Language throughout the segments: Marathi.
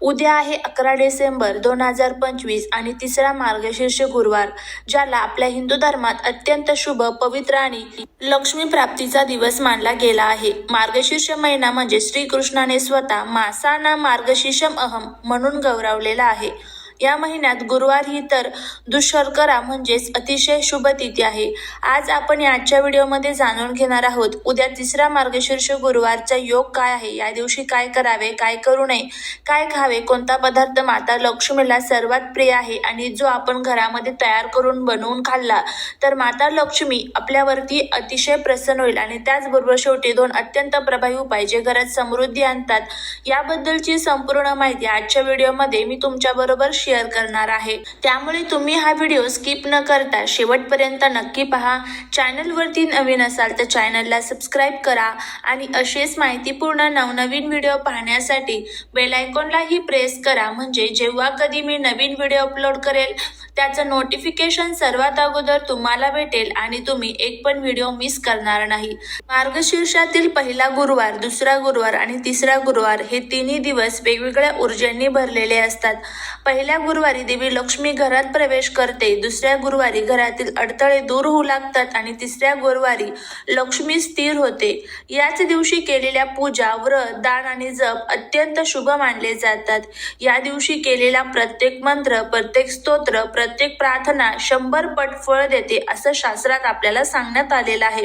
उद्या आहे अकरा डिसेंबर दोन हजार पंचवीस आणि तिसरा मार्गशीर्ष गुरुवार ज्याला आपल्या हिंदू धर्मात अत्यंत शुभ पवित्र आणि लक्ष्मी प्राप्तीचा दिवस मानला गेला आहे. मार्गशीर्ष महिना म्हणजे श्रीकृष्णाने स्वतः मासाना मार्गशीर्षम अहम म्हणून गौरवलेला आहे. या महिन्यात गुरुवार ही तर दुष्शर्करा म्हणजेच अतिशय शुभ तिथी आहे. आज आपण या आजच्या व्हिडिओमध्ये जाणून घेणार आहोत उद्या तिसरा मार्गशीर्ष गुरुवारचा योग काय आहे? या दिवशी काय करावे काय करू नये काय खावे कोणता पदार्थ माता लक्ष्मीला सर्वात प्रिय आहे आणि जो आपण घरामध्ये तयार करून बनवून खाल्ला तर माता लक्ष्मी आपल्यावरती अतिशय प्रसन्न होईल आणि त्याचबरोबर शेवटी दोन अत्यंत प्रभावी उपाय जे घरात समृद्धी आणतात याबद्दलची संपूर्ण माहिती आजच्या व्हिडिओमध्ये मी तुमच्याबरोबर शेअर शेअर करणार आहे. त्यामुळे तुम्ही हा व्हिडिओ स्किप न करता शेवटपर्यंत नक्की पहा. चॅनलवरती नवीन असाल तर चॅनलला सबस्क्राईब करा आणि असेच माहितीपूर्ण नवनवीन व्हिडिओ पाहण्यासाठी बेलायकॉनलाही प्रेस करा. म्हणजे जेव्हा कधी मी नवीन व्हिडिओ अपलोड करेल त्याचं नोटिफिकेशन सर्वात अगोदर तुम्हाला भेटेल आणि तुम्ही एक पण व्हिडिओ मिस करणार नाही. मार्गशीर्षातील पहिला गुरुवार दुसरा गुरुवार आणि तिसरा गुरुवार हे तिन्ही दिवस वेगवेगळ्या ऊर्जांनी भरलेले असतात. पहिल्या गुरुवारी देवी लक्ष्मी घरात प्रवेश करते. दुसऱ्या गुरुवारी घरातील अडथळे दूर होऊ लागतात आणि तिसऱ्या गुरुवारी लक्ष्मी स्थिर होते. याच दिवशी केलेल्या पूजा व्रत दान आणि जप अत्यंत शुभ मानले जातात. या दिवशी केलेला प्रत्येक मंत्र प्रत्येक स्तोत्र प्रत्येक प्रार्थना शंभर पट फळ देते असं शास्त्रात आपल्याला सांगण्यात आलेलं आहे.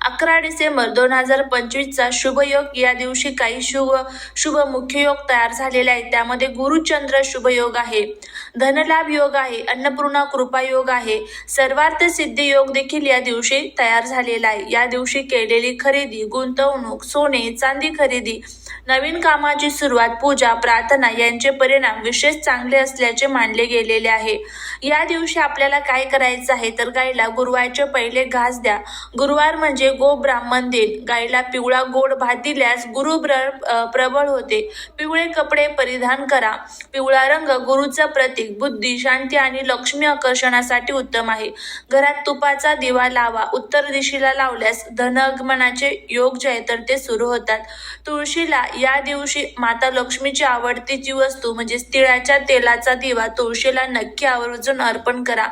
अकरा डिसेंबर दोन हजार पंचवीसचा शुभ योग. या दिवशी काही शुभ शुभ मुख्य योग तयार झालेले आहेत. त्यामध्ये गुरुचंद्र शुभ योग आहे. धनलाभ योग आहे अन्नपूर्णा कृपा योग आहे. सर्वार्थ सिद्धी योग देखील या दिवशी तयार झालेला आहे. या दिवशी केलेली खरेदी गुंतवणूक सोने चांदी खरेदी नवीन कामाची सुरुवात पूजा प्रार्थना यांचे परिणाम विशेष चांगले असल्याचे मानले गेलेले आहे. या दिवशी आपल्याला काय करायचं आहे तर गायला गुरुवारचे पहिले घास द्या. गुरुवार म्हणजे गो ब्राह्मण दिन. गायला पिवळा गोड भात दिल्यास गुरु प्रबळ होते. पिवळे कपडे परिधान करा. पिवळा रंग गुरुचं प्रतीक बुद्धी शांती आणि लक्ष्मी आकर्षणासाठी उत्तम आहे. घरात तुपाचा दिवा लावा उत्तर दिशेला लावल्यास धनगमनाचे योग जे आहे तर ते सुरू होतात. तुळशीला या दिवशी माता लक्ष्मीची आवडतीची वस्तू म्हणजे तिळाच्या तेलाचा दिवा तुळशीला नक्की आवर्जून अर्पण करा.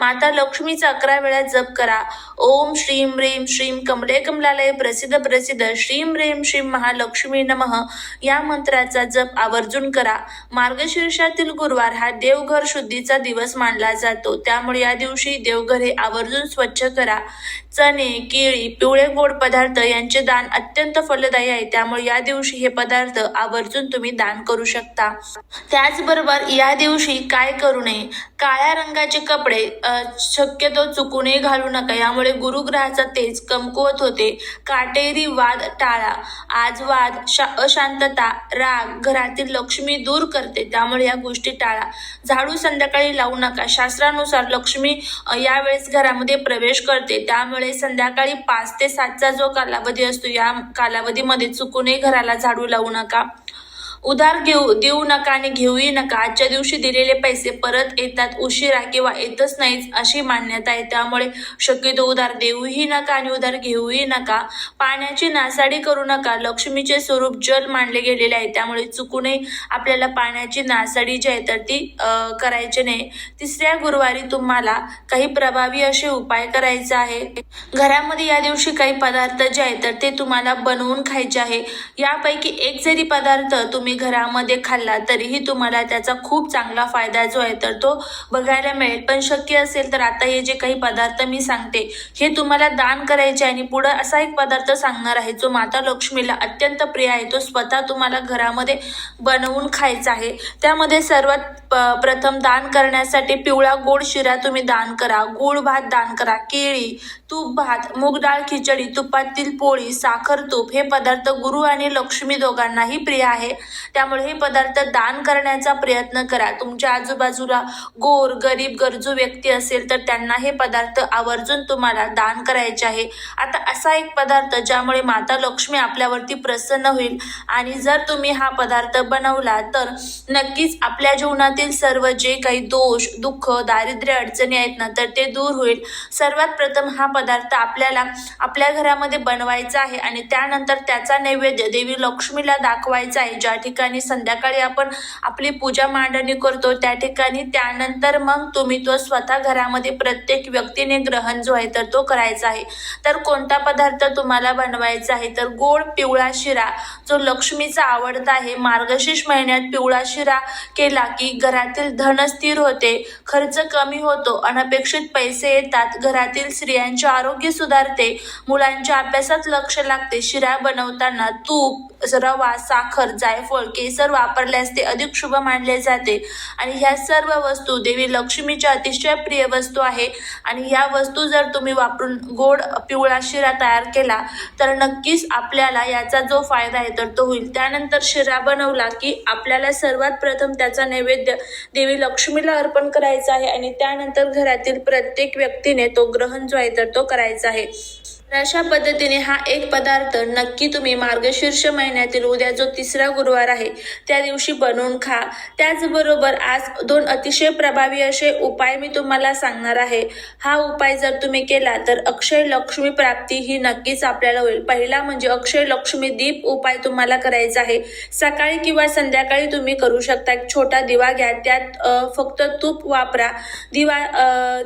माता लक्ष्मीचा अकरा वेळा जप करा. ओम श्रीम रेम श्रीम कमले कमलालय प्रसिद्ध प्रसिद्ध श्रीम रेम श्रीम महालक्ष्मी नमः. या मंत्राचा जप आवर्जून करा. मार्गशीर्षातील गुरुवार हा देवघर शुद्धीचा दिवस मानला जातो. त्यामुळे या दिवशी देवघर हे आवर्जून स्वच्छ करा. चणे केळी पिवळे गोड पदार्थ यांचे दान अत्यंत फलदायी आहे. त्यामुळे या दिवशी हे पदार्थ आवर्जून तुम्ही दान करू शकता. त्याचबरोबर या दिवशी काय करू नये? काळ्या रंगाचे कपडे शक्यतो चुकूनही घालू नका. यामुळे गुरुग्रहाचा तेज कमकुवत होते. काटेरी वाद टाळा. आज वाद अशांतता राग घरातील लक्ष्मी दूर करते. त्यामुळे या गोष्टी टाळा. झाडू संध्याकाळी लावू नका. शास्त्रानुसार लक्ष्मी यावेळेस घरामध्ये प्रवेश करते. त्यामुळे संध्याकाळी पाच ते सातचा जो कालावधी असतो या कालावधीमध्ये चुकूनही घराला झाडू लावू नका. उधार घेऊ देऊ नका आणि घेऊही नका. आजच्या दिवशी दिलेले पैसे परत येतात. उशिरा किंवा येतच नाहीच अशी मान्यता आहे. त्यामुळे शक्यतो उधार देऊही नका आणि उधार घेऊही नका. पाण्याची नासाडी करू नका. लक्ष्मीचे स्वरूप जल मानले गेलेले आहे. त्यामुळे चुकूनही आपल्याला पाण्याची नासाडी जी आहे तर ती करायची नाही. तिसऱ्या गुरुवारी तुम्हाला काही प्रभावी असे उपाय करायचे आहे. घरामध्ये या दिवशी काही पदार्थ जे आहेत तर ते तुम्हाला बनवून खायचे आहे. यापैकी एक जरी पदार्थ तुम्ही घरामध्ये खाल्ला तरीही तुम्हाला त्याचा खूप चांगला फायदा जो आहे तर तो बघायला मिळेल. पण शक्य असेल तर आता हे जे काही पदार्थ मी सांगते हे तुम्हाला दान करायचे आणि पुढं असा एक पदार्थ सांगणार आहे जो माता लक्ष्मीला अत्यंत प्रिय आहे. तो स्वतः तुम्हाला घरामध्ये बनवून खायचा आहे. त्यामध्ये सर्वात प- प्रथम दान करण्यासाठी पिवळा गोड शिरा तुम्ही दान करा गोड भात दान करा केळी तूप भात मूग डाळ खिचडी तुपातील पोळी साखर तूप हे पदार्थ गुरु आणि लक्ष्मी दोघांनाही प्रिय आहे. त्यामुळे हे पदार्थ दान करण्याचा प्रयत्न करा. तुमच्या आजूबाजूला गोर गरीब गरजू व्यक्ती असेल तर त्यांना हे पदार्थ आवर्जून तुम्हाला दान करायचे आहे. आता असा एक पदार्थ ज्यामुळे माता लक्ष्मी आपल्यावरती प्रसन्न होईल आणि जर तुम्ही हा पदार्थ बनवला तर नक्कीच आपल्या जीवनातील सर्व जे काही दोष दुःख दारिद्र्य अडचणी आहेत ना तर ते दूर होईल. सर्वात प्रथम हा पदार्थ आपल्याला आपल्या घरामध्ये बनवायचा आहे आणि त्यानंतर त्याचा नैवेद्य देवी लक्ष्मीला दाखवायचा आहे ज्या ठिकाणी ठिकाणी संध्याकाळी आपण आपली पूजा मांडणी करतो. त्या ठिकाणी त्यानंतर मग तुम्ही तो स्वतः घरामध्ये प्रत्येक व्यक्तीने ग्रहण जो आहे तर तो करायचा आहे. तर कोणता पदार्थ तुम्हाला बनवायचा आहे तर गोड पिवळा शिरा जो लक्ष्मीचा आवडता आहे. मार्गशीर्ष महिन्यात पिवळा शिरा केला की घरातील धन स्थिर होते खर्च कमी होतो अनपेक्षित पैसे येतात घरातील स्त्रियांचे आरोग्य सुधारते मुलांच्या अभ्यासात लक्ष लागते. शिरा बनवताना तूप रवा साखर जायफळ केसर वापरल्यास ते अधिक शुभ मानले जाते. आणि ह्या सर्व वस्तू देवी लक्ष्मीच्या अतिशय प्रिय वस्तू आहे. आणि ह्या वस्तू जर तुम्ही वापरून गोड पिवळा शिरा तयार केला तर नक्कीच आपल्याला याचा जो फायदा आहे तर तो होईल. त्यानंतर शिरा बनवला की आपल्याला सर्वात प्रथम त्याचा नैवेद्य देवी लक्ष्मीला अर्पण करायचा आहे. आणि त्यानंतर घरातील प्रत्येक व्यक्तीने तो ग्रहण जो आहे तर तो करायचा आहे. तर अशा पद्धतीने हा एक पदार्थ नक्की तुम्ही मार्गशीर्ष महिन्यातील उद्या जो तिसरा गुरुवार आहे त्या दिवशी बनवून खा. त्याचबरोबर आज दोन अतिशय प्रभावी असे उपाय मी तुम्हाला सांगणार आहे. हा उपाय जर तुम्ही केला तर अक्षय लक्ष्मी प्राप्ती ही नक्कीच आपल्याला होईल. पहिला म्हणजे अक्षय लक्ष्मी दीप उपाय तुम्हाला करायचा आहे. सकाळी किंवा संध्याकाळी तुम्ही करू शकता. एक छोटा दिवा घ्या. त्यात फक्त तूप वापरा. दिवा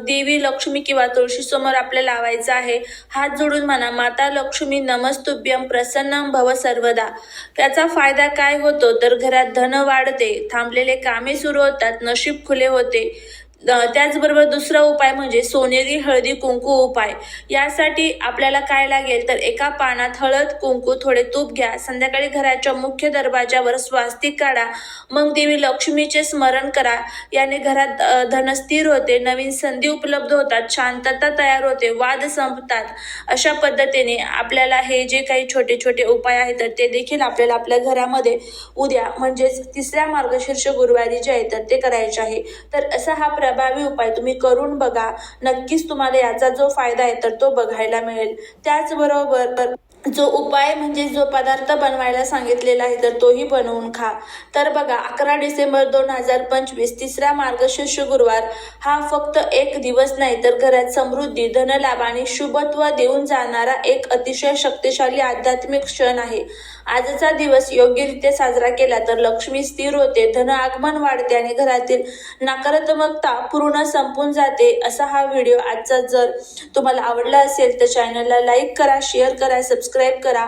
देवी लक्ष्मी किंवा तुळशी समोर आपल्याला लावायचा आहे. हात जोडून म्हणा माता लक्ष्मी नमस्तुभ्यम प्रसन्नम भव सर्वदा. त्याचा फायदा काय होतो? तर घरात धन वाढते. थांबलेले कामे सुरू होतात नशीब खुले होते. त्याचबरोबर दुसरा उपाय म्हणजे सोनेरी हळदी कुंकू उपाय. यासाठी आपल्याला काय लागेल? तर एका पानात हळद कुंकू थोडे तूप घ्या. संध्याकाळी घराच्या मुख्य दरवाजावर स्वास्तिक काढा. मग देवी लक्ष्मीचे स्मरण करा. याने घरात धनस्थिर धन स्थिर होते नवीन संधी उपलब्ध होतात शांतता तयार होते वाद संपतात. अशा पद्धतीने आपल्याला हे जे काही छोटे छोटे उपाय आहेत तर ते देखील आपल्याला आपल्या घरामध्ये उद्या म्हणजेच तिसऱ्या मार्गशीर्ष गुरुवारी जे आहे तर ते करायचे आहे. तर असा हा प्र प्रभावी उपाय तुम्ही करून बघा. नक्कीच तुम्हाला याचा जो फायदा आहे तर तो बघायला मिळेल. त्याचबरोबर जो उपाय म्हणजे जो पदार्थ बनवायला सांगितलेला आहे तर तोही बनवून खा. तर बघा अकरा डिसेंबर दोन हजार पंचवीस तिसरा मार्गशीर्ष गुरुवार. हा फक्त एक दिवस नाही तर घरात समृद्धी धनलाभ आणि शुभत्व देऊन जाणारा एक अतिशय शक्तिशाली आध्यात्मिक क्षण आहे. आजचा दिवस योग्यरित्या साजरा केला तर लक्ष्मी स्थिर होते धन आगमन वाढते आणि घरातील नकारात्मकता पूर्ण संपून जाते असा हा व्हिडिओ आजचा जर तुम्हाला आवडला असेल तर चॅनलला लाईक करा शेअर करा सबस्क्राईब करा.